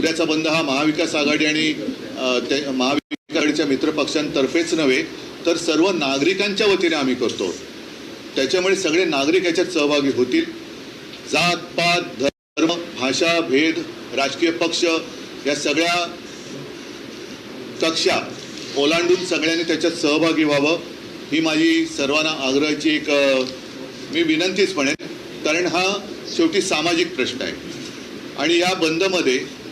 उद्याचा बंद हा महाविकास आघाडी आणि महाविकास आघाडीच्या मित्रपक्षांतर्फेच नव्हे तर सर्व नागरिकांच्या वतीने आम्ही करतो. त्याच्यामुळे सगळे नागरिक याच्यात सहभागी होतील. जात पात धर्म भाषा भेद राजकीय पक्ष या सगळ्या कक्षा ओलांडून सगळ्यांनी त्याच्यात सहभागी व्हावं ही माझी सर्वांना आग्रहाची एक मी विनंतीच म्हणेन. कारण हा शेवटी सामाजिक प्रश्न आहे. आणि या बंदमध्ये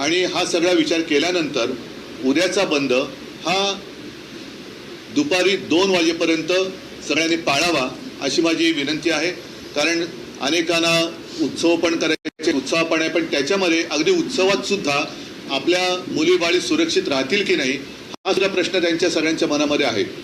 आणि हा सगळा विचार केल्यानंतर उद्याचा बंद हा दुपारी दोन वाजेपर्यंत सगळ्यांनी पाळावा अशी माझी विनंती आहे. कारण अनेकांना उत्सव पण करायचे उत्साह पण आहे पण त्याच्यामध्ये अगदी उत्सवात सुद्धा आपल्या मुली बाळी सुरक्षित राहतील की नाही हा सुद्धा प्रश्न त्यांच्या सगळ्यांच्या मनामध्ये आहे.